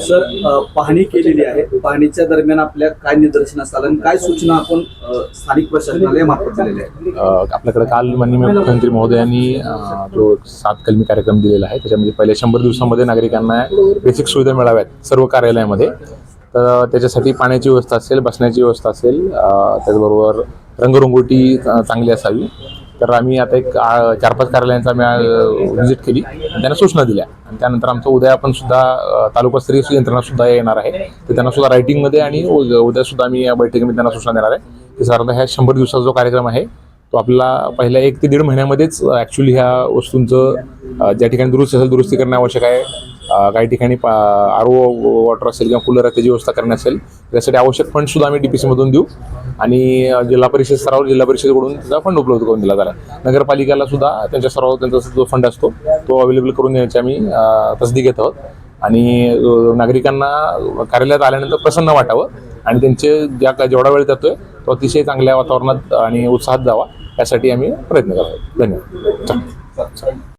Sir पाहणी केलेली आहे. पाहणीच्या दरम्यान आपल्या काय निदर्शनास आलं आणि काय सूचना आपण स्थानिक प्रशासनाला मार्फत दिलेल्या आहेत? आपल्याकडे काल माननीय मुख्यमंत्री महोदयांनी जो सात कलमी कार्यक्रम दिलेला आहे त्याच्यामध्ये पहिल्या शंभर दिवसामध्ये नागरिकांना बेसिक सुविधा मिळाव्यात सर्व कार्यालयामध्ये. तर त्याच्यासाठी पाण्याची व्यवस्था असेल बसण्याची व्यवस्था असेल त्याचबरोबर रंगरंगोटी चांगली असावी. तर आम्ही आता एक चार पाच कार्यालयांचा आम्ही व्हिजिट केली. त्यांना सूचना दिल्या. आणि त्यानंतर आमचं उद्या आपण सुद्धा तालुकास्तरीय यंत्रणा सुद्धा येणार आहे. तर त्यांना सुद्धा रायटिंगमध्ये आणि उ- उद्या सुद्धा आम्ही या बैठकीमध्ये त्यांना सूचना देणार आहे. की साधारणतः ह्या शंभर दिवसाचा जो कार्यक्रम आहे तो आपला पहिल्या एक ते दीड महिन्यामध्येच ॲक्च्युली ह्या वस्तूंचं ज्या ठिकाणी दुरुस्ती असेल दुरुस्ती करणे आवश्यक आहे. काही ठिकाणी आर ओ वॉटर असेल किंवा कूलर त्याची व्यवस्था करणे असेल त्यासाठी आवश्यक फंड सुद्धा आम्ही डी देऊ. आणि जिल्हा परिषद स्तरावर जिल्हा परिषदेकडून त्याचा फंड उपलब्ध करून दिला झाला नगरपालिकेला सुद्धा त्यांच्या स्तरावर त्यांचा जो फंड असतो तो अवेलेबल करून देण्याची आम्ही तसदी घेत आहोत. आणि नागरिकांना कार्यालयात आल्यानंतर प्रसन्न वाटावं आणि त्यांचे ज्या जेवढा वेळ जातोय तो अतिशय चांगल्या वातावरणात आणि उत्साहात जावा यासाठी आम्ही प्रयत्न करतो धन्यवाद.